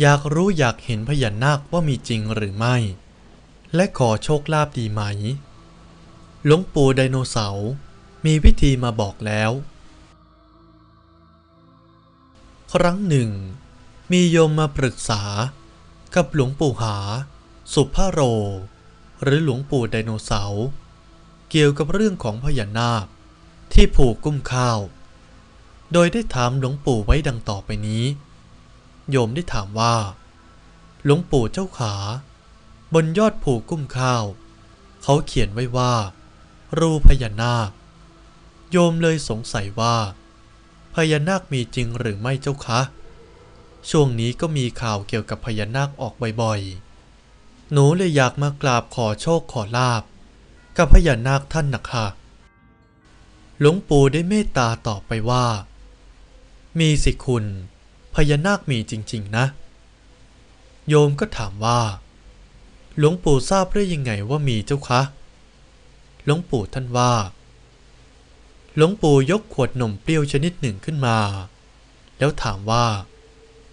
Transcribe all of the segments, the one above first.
อยากรู้อยากเห็นพญานาคว่ามีจริงหรือไม่ และขอโชคลาภดีไหม หลวงปู่ไดโนเสาร์มีวิธีมาบอกแล้ว ครั้งหนึ่ง มีโยมมาปรึกษา กับหลวงปู่หา สุภาโร หรือหลวงปู่ไดโนเสาร์เกี่ยวกับเรื่องของพญานาค ที่ผูกกุ้มข้าว โดยได้ถามหลวงปู่ไว้ดังต่อไปนี้ โยมได้ถามว่า หลวงปู่เจ้าขา บนยอดผูกกุ้มข้าว เขาเขียนไว้ว่า รูพญานาค โยมเลยสงสัยว่า พญานาคมีจริงหรือไม่เจ้าคะ ช่วงนี้ก็มีข่าวเกี่ยวกับพญานาคออกบ่อยๆ หนูเลยอยากมากราบขอโชคขอลาบ กับพญานาคท่านนะค่ะหลวงปู่ได้เมตตาตอบไปว่า มีสิคุณ พญานาคมีจริง ๆ นะ โยมก็ถามว่า หลวงปู่ทราบได้ยังไงว่ามีเจ้าคะ หลวงปู่ท่านว่า หลวงปู่ยกขวดนมเปรี้ยวชนิดหนึ่งขึ้นมา แล้วถามว่า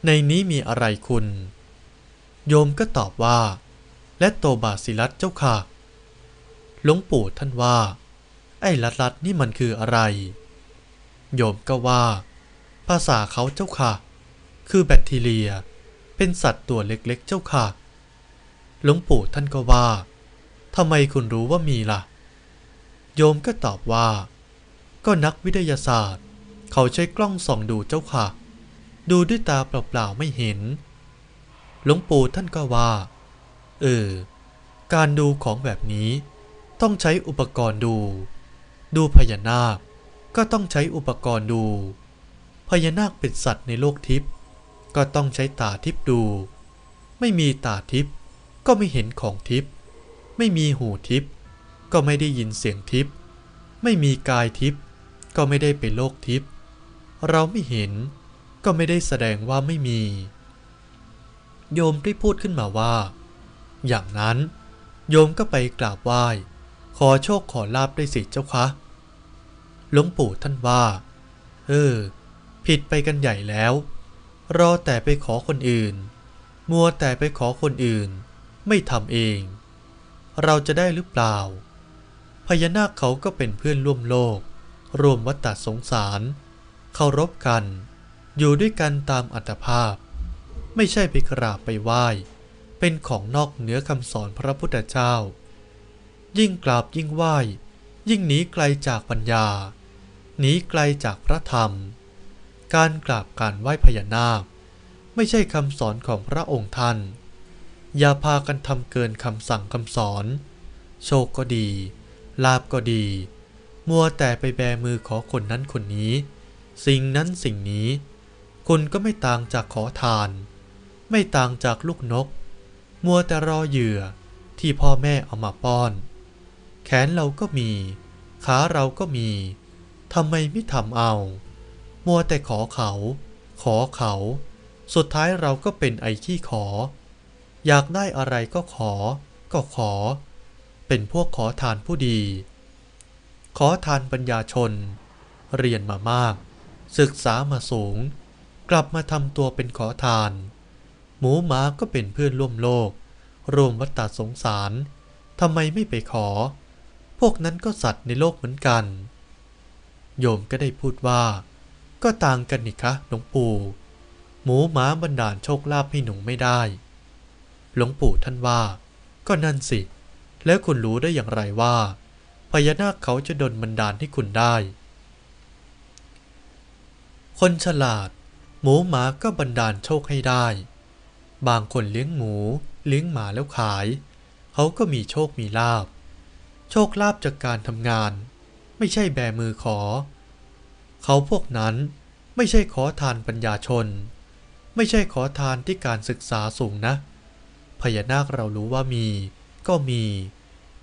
ในนี้มีอะไรคุณ โยมก็ตอบว่า และโตบาสิลัสเจ้าค่ะ หลวงปู่ท่านว่า ไอ้ลัดลัดนี่มันคืออะไร โยมก็ว่า ภาษาเขาเจ้าค่ะ คือแบคทีเรีย เป็นสัตว์ตัวเล็กๆเจ้าค่ะ หลวงปู่ท่านก็ว่าทำไมคุณรู้ว่ามีล่ะ โยมก็ตอบว่า ก็นักวิทยาศาสตร์ เขาใช้กล้องส่องดูเจ้าค่ะ ดูด้วยตาเปล่าๆไม่เห็น หลวงปู่ท่านก็ว่า เออ การดูของแบบนี้ ต้องใช้อุปกรณ์ดู ดูพญานาค ก็ต้องใช้อุปกรณ์ดู พญานาคเป็นสัตว์ในโลกทิพย์ ก็ต้องใช้ตาทิพดู ไม่มีตาทิพก็ไม่เห็นของทิพไม่มีหูทิพก็ไม่ได้ยินเสียงทิพไม่มีกายทิพก็ไม่ได้เป็นโลกทิพเราไม่เห็น ก็ไม่ได้แสดงว่าไม่มี โยมได้พูดขึ้นมาว่า อย่างนั้น โยมก็ไปกราบไหว้ ขอโชคขอลาบได้สิเจ้าคะหลวงปู่ท่านว่า เออ ผิดไปกันใหญ่แล้ว รอแต่ไปขอคนอื่น มัวแต่ไปขอคนอื่น ไม่ทำเอง เราจะได้หรือเปล่า พญานาคเขาก็เป็นเพื่อนร่วมโลก รวมวัฏสงสารเคารพกัน อยู่ด้วยกันตามอัตภาพ ไม่ใช่ไปกราบไปไหว้ เป็นของนอกเหนือคำสอนพระพุทธเจ้า ยิ่งกราบยิ่งไหว้ ยิ่งหนีไกลจากปัญญา หนีไกลจากพระธรรม การกราบการไหว้พญานาค ไม่ใช่คำสอนของพระองค์ท่าน อย่าพากันทำเกินคำสั่งคำสอน โชคก็ดี ลาบก็ดี มัวแต่ไปแบมือขอคนนั้นคนนี้ สิ่งนั้นสิ่งนี้ คุณก็ไม่ต่างจากขอทาน ไม่ต่างจากลูกนก มัวแต่รอเหยื่อที่พ่อแม่เอามาป้อน แขนเราก็มี ขาเราก็มีทำไมไม่ทำเอา มัวแต่ขอเขา ขอเขา สุดท้ายเราก็เป็นไอ้ขี้ขอ อยากได้อะไรก็ขอ ก็ขอ เป็นพวกขอทานผู้ดี ขอทานปัญญาชน เรียนมามาก ศึกษามาสูง กลับมาทำตัวเป็นขอทาน หมูหมาก็เป็นเพื่อนร่วมโลกรวมวัฏฏะสงสารทำไมไม่ไปขอ พวกนั้นก็สัตว์ในโลกเหมือนกัน โยมก็ได้พูดว่า ก็ต่างกันนี่คะหลวงปู่ หมูหมาบันดาลโชคลาภให้หนูไม่ได้ หลวงปู่ท่านว่า ก็นั่นสิ แล้วคุณรู้ได้อย่างไรว่าพญานาคเขาจะดลบันดาลให้คุณได้ คนฉลาด หมูหมาก็บันดาลโชคให้ได้ บางคนเลี้ยงหมู เลี้ยงหมาแล้วขาย เขาก็มีโชคมีลาบ โชคลาภจากการทำงาน ไม่ใช่แบมือขอ เขาพวกนั้น ไม่ใช่ขอทานปัญญาชน ไม่ใช่ขอทานที่การศึกษาสูงนะ พญานาคเรารู้ว่ามี ก็มี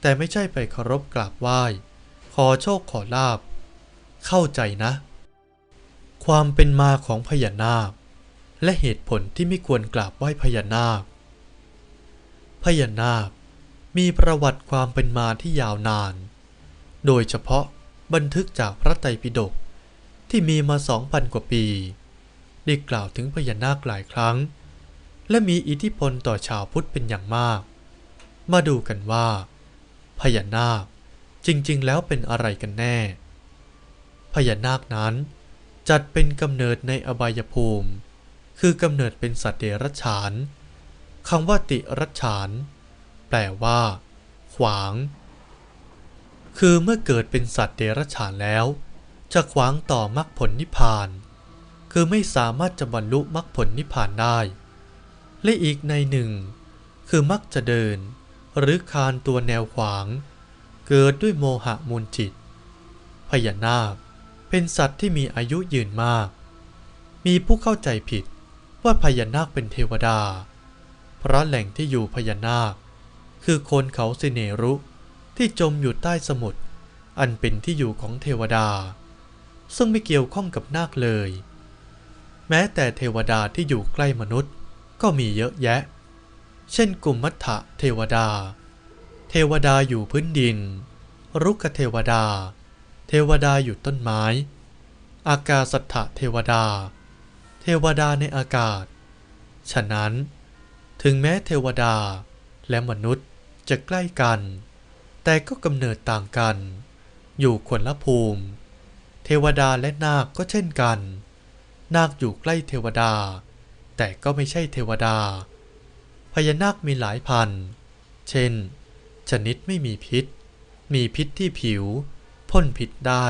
แต่ไม่ใช่ไปเคารพกราบไหว้ ขอโชคขอลาบ เข้าใจนะ ความเป็นมาของพญานาค และเหตุผลที่ไม่ควรกราบไหว้พญานาค พญานาคมีประวัติความเป็นมาที่ยาวนาน โดยเฉพาะบันทึกจากพระไตรปิฎก ที่มีมาสองพันกว่าปี ได้กล่าวถึงพญานาคหลายครั้ง และมีอิทธิพลต่อชาวพุทธเป็นอย่างมาก มาดูกันว่า พญานาคจริงๆ แล้วเป็นอะไรกันแน่ พญานาคนั้นจัดเป็นกำเนิดในอบายภูมิ คือกำเนิดเป็นสัตว์เดรัจฉานคำว่าติรัจฉาน แปลว่า ขวาง คือเมื่อเกิดเป็นสัตว์เดรัจฉานแล้ว จะขวางต่อมรรคผลนิพพาน คือไม่สามารถจะบรรลุมรรคผลนิพพานได้ และอีกในหนึ่ง คือมักจะเดิน หรือคานตัวแนวขวาง เกิดด้วยโมหะมูลจิต พญานาคเป็นสัตว์ที่มีอายุยืนมาก มีผู้เข้าใจผิดว่าพญานาคเป็นเทวดา เพราะแหล่งที่อยู่พญานาค คือโคนเขาสิเนรุที่จมอยู่ใต้สมุทรอันเป็นที่อยู่ของเทวดา ซึ่งไม่เกี่ยวข้องกับนาคเลย แม้แต่เทวดาที่อยู่ใกล้มนุษย์ก็มีเยอะแยะ เช่นกลุ่มมัทธะเทวดา เทวดาอยู่พื้นดิน รุกขเทวดา เทวดาอยู่ต้นไม้ อากาสัทธะเทวดา เทวดาในอากาศ ฉะนั้น ถึงแม้เทวดาและมนุษย์จะใกล้กัน แต่ก็กำเนิดต่างกัน อยู่คนละภูมิ เทวดาและนาคก็เช่นกัน นาคอยู่ใกล้เทวดา แต่ก็ไม่ใช่เทวดา พญานาคมีหลายพัน เช่น ชนิดไม่มีพิษ มีพิษที่ผิว พ่นพิษได้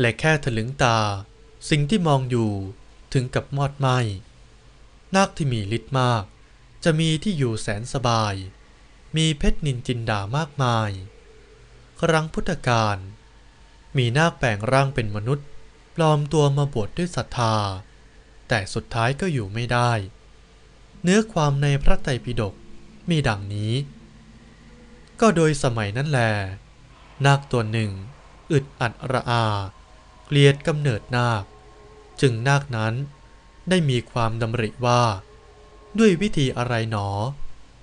และแค่ถลึงตา สิ่งที่มองอยู่ถึงกับมอดไหมนาคที่มีฤทธิ์มาก จะมีที่อยู่แสนสบาย มีเพชรนินจินดามากมาย ครั้งพุทธกาล มีนาคแปลงร่างเป็นมนุษย์ ปลอมตัวมาบวชดด้วยศรัทธา แต่สุดท้ายก็อยู่ไม่ได้ เนื้อความในพระไตรปิฎกมีดังนี้ ก็โดยสมัยนั้นแล นาคตัวหนึ่ง อึดอัดระอา เกลียดกำเนิดนาค จึงนาคนั้นได้มีความดำริว่า ด้วยวิธีอะไรหนอ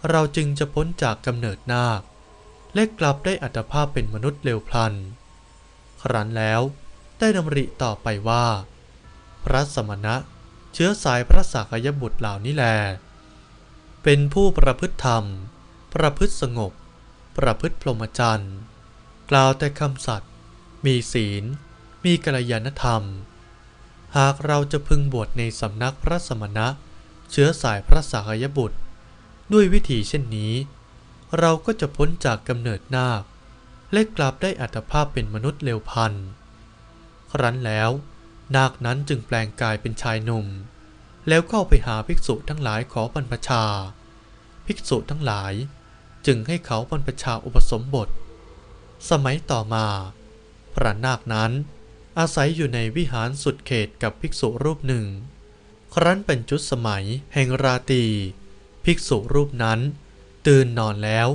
เราจึงจะพ้นจากกำเนิดนาค และกลับได้อัตภาพเป็นมนุษย์เร็วพลัน ครั้นแล้วได้ดำริต่อไปว่า พระสมณะเชื้อสายพระสากยบุตรเหล่านี้แล เป็นผู้ประพฤติธรรม ประพฤติสงบ ประพฤติพรหมจรรย์ กล่าวแต่คำสัตย์มีศีล มีกัลยาณธรรม หากเราจะพึงบวชในสำนักพระสมณะ เชื้อสายพระสากยบุตร ด้วยวิธีเช่นนี้ เราก็จะพ้นจากกำเนิดนาค และกลับได้อัตภาพเป็นมนุษย์เร็วพัน ครั้นแล้วนาคนั้นจึงแปลงกายเป็นชายหนุ่ม แล้วเข้าไปหาภิกษุทั้งหลายขอบรรพชา ภิกษุทั้งหลาย จึงให้เขาบรรพชาอุปสมบท สมัยต่อมา พระนาคนั้นอาศัยอยู่ในวิหารสุดเขตกับภิกษุรูปหนึ่ง ครั้นเป็นจุดสมัยแห่งราตรีภิกษุรูปนั้น ตื่นนอนแล้ว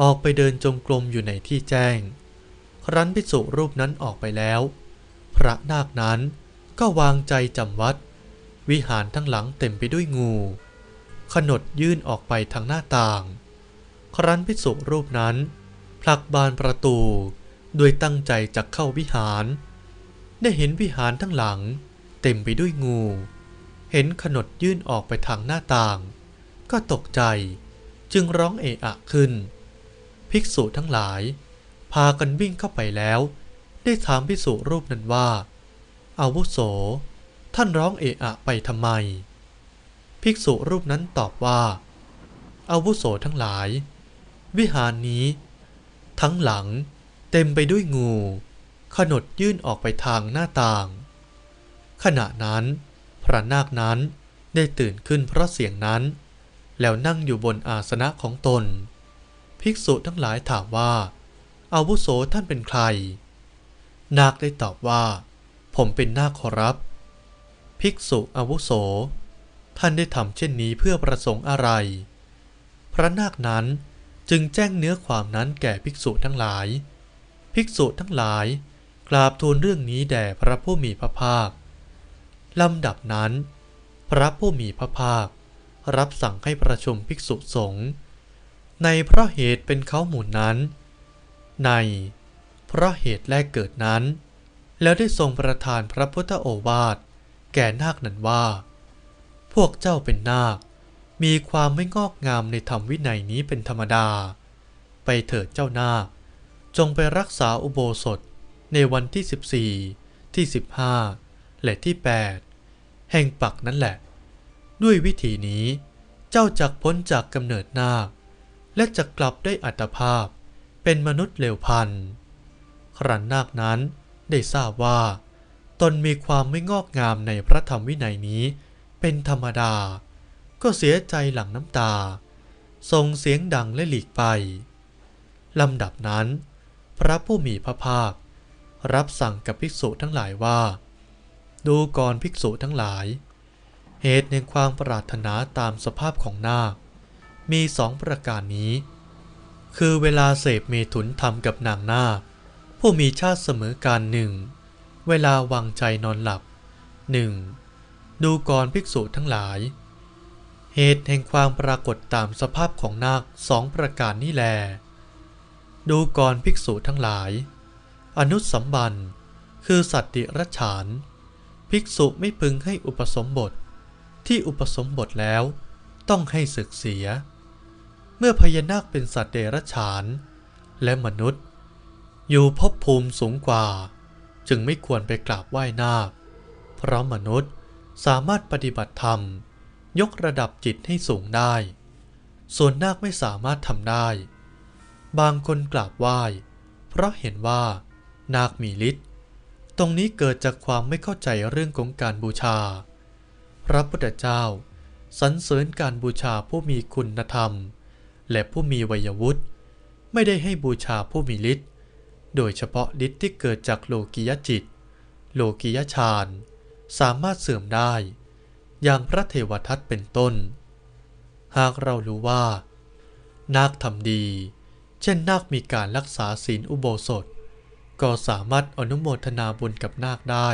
ออกไปเดินจงกรมอยู่ในที่แจ้ง ครั้นภิกษุรูปนั้นออกไปแล้ว พระนาคนั้นก็วางใจจำวัด วิหารทั้งหลังเต็มไปด้วยงู ขนดยื่นออกไปทางหน้าต่าง ครั้นภิกษุรูปนั้น ผลักบานประตูโดยตั้งใจจะเข้าวิหาร ได้เห็นวิหารทั้งหลัง เต็มไปด้วยงู เห็นขนดยื่นออกไปทางหน้าต่าง ก็ตกใจจึงร้องเอะอะขึ้น ภิกษุทั้งหลาย พากันวิ่งเข้าไปแล้ว ได้ถามภิกษุรูปนั้นว่า อาวุโส ท่านร้องเอะอะไปทำไม ภิกษุรูปนั้นตอบว่า อาวุโสทั้งหลาย วิหารนี้ ทั้งหลังเต็มไปด้วยงูขนดยื่นออกไปทางหน้าต่าง ขณะนั้น พระนาคนั้นได้ตื่นขึ้นเพราะเสียงนั้น แล้วนั่งอยู่บนอาสนะของตน ภิกษุทั้งหลายถามว่า อาวุโสท่านเป็นใคร นาคได้ตอบว่า ผมเป็นนาคขอรับ ภิกษุอาวุโส ท่านได้ทำเช่นนี้เพื่อประสงค์อะไร พระนาคนั้นจึงแจ้งเนื้อความนั้นแก่ภิกษุทั้งหลาย ภิกษุทั้งหลายกราบทูลเรื่องนี้แด่พระผู้มีพระภาค ลำดับนั้น พระผู้มีพระภาครับสั่งให้ประชุมภิกษุสงฆ์ ในเพราะเหตุเป็นเขาหมู่นั้น ใน เพราะเหตุแรกเกิดนั้น แล้วได้ทรงประทานพระพุทธโอวาท แก่นาคนั้นว่า พวกเจ้าเป็นนาค มีความไม่งอกงามในธรรมวินัยนี้เป็นธรรมดา ไปเถิดเจ้านาค จงไปรักษาอุโบสถในวันที่ 14 ที่ 15 และที่ 8 แห่งปักนั่นแหละ ด้วยวิธีนี้เจ้าจักพ้นจากกำเนิดนาค และจะกลับได้อัตภาพ เป็นมนุษย์เลวพันธ์ครั้นนาคนั้นได้ทราบว่า ตนมีความไม่งอกงามในพระธรรมวินัยนี้ เป็นธรรมดา ก็เสียใจหลังน้ำตาส่งเสียงดังและหลีกไปลำดับนั้น พระผู้มีพระภาค รับสั่งกับภิกษุทั้งหลายว่า ดูก่อนภิกษุทั้งหลาย เหตุในความปรารถนาตามสภาพของนาค มีสองประการนี้ คือเวลาเสพเมถุนทำกับนางนาคผู้มีชาติเสมอการหนึ่ง เวลาวางใจนอนหลับหนึ่งดูก่อนภิกษุทั้งหลาย เหตุแห่งความปรากฏตามสภาพของนาคสองประการนี้แล ดูก่อนภิกษุทั้งหลาย อนุสัมบันคือสัตติรัชฉาน ภิกษุไม่พึงให้อุปสมบท ที่อุปสมบทแล้วต้องให้ศึกเสีย มื่อพญานาคเป็นสัตว์เดรัจฉาน และมนุษย์ อยู่ภพภูมิสูงกว่า จึงไม่ควรไปกราบไหว้นาค เพราะมนุษย์สามารถปฏิบัติธรรม ยกระดับจิตให้สูงได้ ส่วนนาคไม่สามารถทำได้ บางคนกราบไหว้ เพราะเห็นว่านาคมีฤทธิ์ตรงนี้เกิดจากความไม่เข้าใจเรื่องของการบูชา พระพุทธเจ้าสรรเสริญการบูชาผู้มีคุณธรรม และผู้มีวัยวุฒิไม่ได้ให้บูชาผู้มีฤทธิ์โดยเฉพาะฤทธิ์ที่เกิดจากโลกิยจิต โลกิยฌานสามารถเสื่อมได้ อย่างพระเทวทัตเป็นต้น หากเรารู้ว่า นาคทำดี เช่นนาคมีการรักษาศีลอุโบสถ ก็สามารถอนุโมทนาบุญกับนาคได้